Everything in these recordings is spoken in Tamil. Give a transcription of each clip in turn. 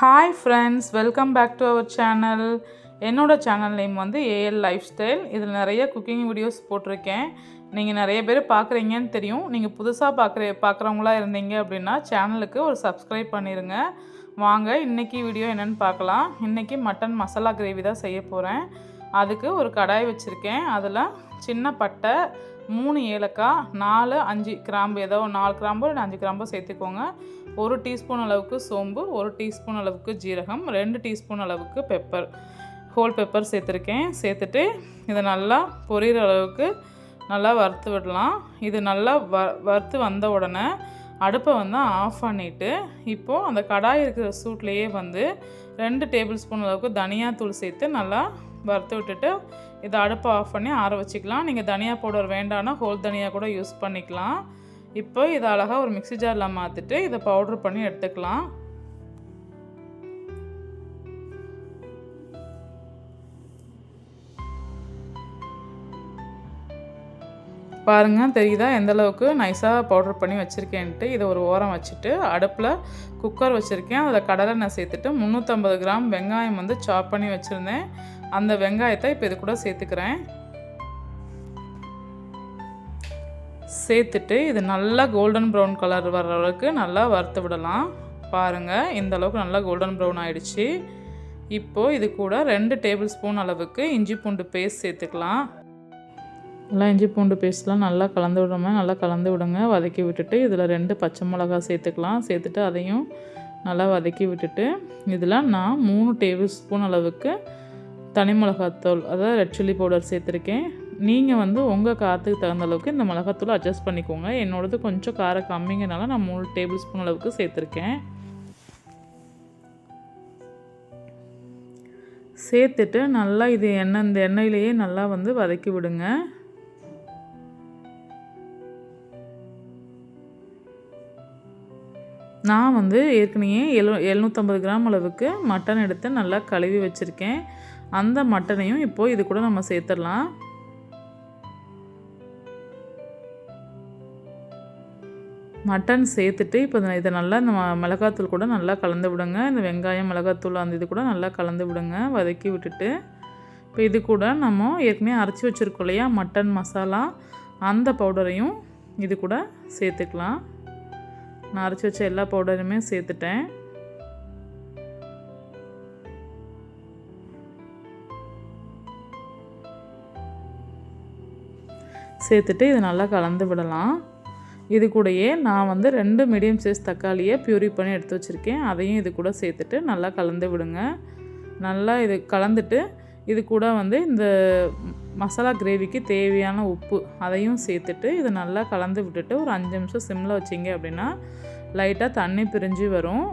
Hi friends welcome back to our channel என்னோட சேனல் நேம் வந்து ஏஎல் லைஃப் ஸ்டைல் இதில் நிறைய குக்கிங் வீடியோஸ் போட்டிருக்கேன். நீங்கள் நிறைய பேர் பார்க்குறீங்கன்னு தெரியும். நீங்கள் புதுசாக பார்க்குற பார்க்குறவங்களா இருந்தீங்க அப்படின்னா சேனலுக்கு ஒரு சப்ஸ்கிரைப் பண்ணிடுங்க வாங்க இன்றைக்கி வீடியோ என்னென்னு பார்க்கலாம். இன்றைக்கி மட்டன் மசாலா கிரேவி தான் செய்ய போகிறேன் அதுக்கு ஒரு கடாய் வச்சுருக்கேன். அதில் சின்ன பட்டை மூணு ஏலக்காய் நாலு அஞ்சு கிராம்பு. ஏதோ நாலு கிராம்பு இல்லை அஞ்சு கிராம்பு சேர்த்துக்கோங்க. ஒரு டீஸ்பூன் அளவுக்கு சோம்பு ஒரு டீஸ்பூன் அளவுக்கு ஜீரகம் ரெண்டு டீஸ்பூன் அளவுக்கு பெப்பர். ஹோல் பெப்பர் சேர்த்துருக்கேன். சேர்த்துட்டு இதை நல்லா பொரியிற அளவுக்கு நல்லா வறுத்து விடலாம். இது நல்லா வ வறுத்து வந்த உடனே அடுப்பை வந்து ஆஃப் பண்ணிவிட்டு இப்போது அந்த கடாய் இருக்கிற சூட்லேயே வந்து ரெண்டு டேபிள் ஸ்பூன் அளவுக்கு தனியாத்தூள் சேர்த்து நல்லா வறுத்து விட்டுட்டு இதை அடுப்பை ஆஃப் பண்ணி ஆற வச்சுக்கலாம். நீங்கள் தனியா பவுடர் வேண்டாம்னா ஹோல் தனியா கூட யூஸ் பண்ணிக்கலாம். இப்போ இதை அழகாக ஒரு மிக்ஸி ஜாரில் மாற்றிட்டு இதை பவுட்ரு பண்ணி எடுத்துக்கலாம். பாருங்கள் தெரியுதா? எந்த அளவுக்கு நைஸாக பவுடர் பண்ணி வச்சுருக்கேன்ட்டு. இதை ஒரு ஓரம் வச்சுட்டு அடுப்பில் குக்கர் வச்சுருக்கேன். அதில் கடலெண்ணெய் சேர்த்துட்டு முந்நூற்றம்பது கிராம் வெங்காயம் வந்து சாப் பண்ணி வச்சுருந்தேன். அந்த வெங்காயத்தை இப்போ இது கூட சேர்த்துக்கிறேன். சேர்த்துட்டு இது நல்லா கோல்டன் ப்ரௌன் கலர் வர்ற அளவுக்கு நல்லா வறுத்து விடலாம். பாருங்கள் இந்த அளவுக்கு நல்லா கோல்டன் ப்ரௌன் ஆகிடுச்சு இப்போது இது கூட ரெண்டு டேபிள் ஸ்பூன் அளவுக்கு இஞ்சி பூண்டு பேஸ்ட் சேர்த்துக்கலாம். நல்லா இஞ்சி பூண்டு பேஸ்ட்லாம் நல்லா கலந்து விடாமல் நல்லா கலந்து விடுங்க. வதக்கி விட்டுட்டு இதில் ரெண்டு பச்சை மிளகா சேர்த்துக்கலாம். சேர்த்துட்டு அதையும் நல்லா வதக்கி விட்டுட்டு இதில் நான் மூணு டேபிள் ஸ்பூன் அளவுக்கு தனி மிளகாத்தூள் அதாவது ரெட் சில்லி பவுடர் சேர்த்துருக்கேன். நீங்கள் வந்து உங்கள் காரத்துக்கு தகுந்த அளவுக்கு இந்த மிளகாத்தூள் அட்ஜஸ்ட் பண்ணிக்கோங்க. என்னோடது கொஞ்சம் காரம் கம்மிங்கனால நான் மூணு டேபிள் ஸ்பூன் அளவுக்கு சேர்த்துருக்கேன். சேர்த்துட்டு நல்லா இது எண்ணெய் இந்த எண்ணெயிலேயே நல்லா வந்து வதக்கி விடுங்க. நான் வந்து ஏற்கனவே எழு எழுநூற்றம்பது கிராம் அளவுக்கு மட்டன் எடுத்து நல்லா கழுவி வச்சுருக்கேன். அந்த மட்டனையும் இப்போது இது கூட நம்ம சேர்த்துடலாம். மட்டன் சேர்த்துட்டு இப்போ இதை நல்லா இந்த மிளகாத்தூள் கூட நல்லா கலந்து விடுங்க. இந்த வெங்காயம் மிளகாத்தூள் அந்த இது கூட நல்லா கலந்து விடுங்க வதக்கி விட்டுட்டு. இப்போ இது கூட நம்ம ஏற்கனவே அரைச்சி வச்சுருக்கோம் இல்லையா மட்டன் மசாலா அந்த பவுடரையும் இது கூட சேர்த்துக்கலாம். நான் அரைச்சி வச்ச எல்லா பவுடருமே சேர்த்துட்டேன். சேர்த்துட்டு இதை நல்லா கலந்து விடலாம். இது கூடயே நான் வந்து ரெண்டு மீடியம் சைஸ் தக்காளியை ப்யூரி பண்ணி எடுத்து வச்சுருக்கேன். அதையும் இது கூட சேர்த்துட்டு நல்லா கலந்து விடுங்க. நல்லா இது கலந்துட்டு இது கூட வந்து இந்த மசாலா கிரேவிக்கு தேவையான உப்பு அதையும் சேர்த்துட்டு இதை நல்லா கலந்து விட்டுட்டு ஒரு அஞ்சு நிமிஷம் சிம்மில் வச்சிங்க அப்படின்னா லைட்டாக தண்ணி பிரிஞ்சு வரும்.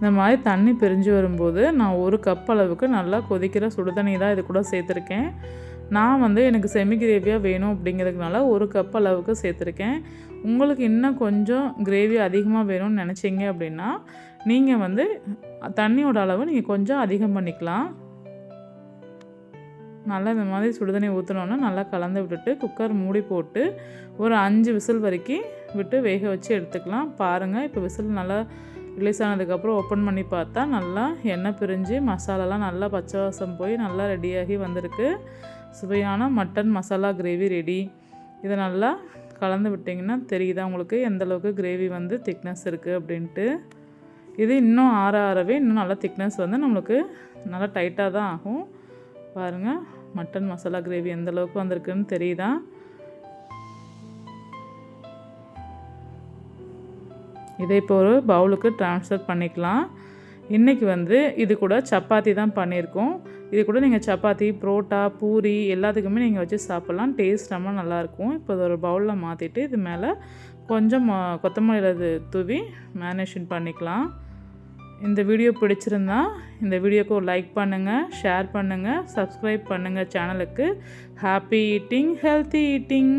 இந்த மாதிரி தண்ணி பிரிஞ்சு வரும்போது நான் ஒரு கப் அளவுக்கு நல்லா கொதிக்கிற சுடுதண்ணி தான் இது கூட சேர்த்துருக்கேன். நான் வந்து எனக்கு செமி கிரேவியாக வேணும் அப்படிங்கிறதுனால ஒரு கப் அளவுக்கு சேர்த்துருக்கேன். உங்களுக்கு இன்னும் கொஞ்சம் கிரேவி அதிகமாக வேணும்னு நினச்சிங்க அப்படின்னா நீங்கள் வந்து தண்ணியோட அளவு நீங்கள் கொஞ்சம் அதிகம் பண்ணிக்கலாம். நல்லா இந்த மாதிரி சுடுதண்ணி ஊற்றினோன்னா நல்லா கலந்து விட்டுட்டு குக்கர் மூடி போட்டு ஒரு அஞ்சு விசில் வரைக்கும் விட்டு வேக வச்சு எடுத்துக்கலாம். பாருங்கள் இப்போ விசில் நல்லா ரிலீஸ் ஆனதுக்கப்புறம் ஓப்பன் பண்ணி பார்த்தா நல்லா எண்ணெய் பிரிஞ்சு மசாலாலாம் நல்லா பச்சை வாசம் போய் நல்லா ரெடியாகி வந்திருக்கு. சுவையான மட்டன் மசாலா கிரேவி ரெடி இதை நல்லா கலந்து விட்டிங்கன்னா தெரியுதா உங்களுக்கு? எந்தளவுக்கு கிரேவி வந்து திக்னஸ் இருக்குது அப்படின்ட்டு. இது இன்னும் ஆற ஆறவே இன்னும் நல்லா திக்னஸ் வந்து நம்மளுக்கு நல்லா டைட்டாக தான் ஆகும். பாருங்கள் மட்டன் மசாலா கிரேவி எந்தளவுக்கு வந்திருக்குன்னு தெரியுதா? இதை இப்போ ஒரு பவுலுக்கு ட்ரான்ஸ்ஃபர் பண்ணிக்கலாம். இன்றைக்கி வந்து இது கூட சப்பாத்தி தான் பண்ணியிருக்கோம். இது கூட நீங்கள் சப்பாத்தி புரோட்டா பூரி எல்லாத்துக்குமே நீங்கள் வச்சு சாப்பிட்லாம். டேஸ்ட் ரொம்ப நல்லாயிருக்கும் இப்போ ஒரு பவுலில் மாற்றிட்டு இது மேலே கொஞ்சம் கொத்தமல்லி தூவி மேனேஷன் பண்ணிக்கலாம். இந்த வீடியோ பிடிச்சிருந்தா இந்த வீடியோக்கு ஒரு லைக் பண்ணுங்கள் ஷேர் பண்ணுங்கள் சப்ஸ்கிரைப் பண்ணுங்கள் சேனலுக்கு ஹாப்பி ஈட்டிங் ஹெல்த்தி ஈட்டிங்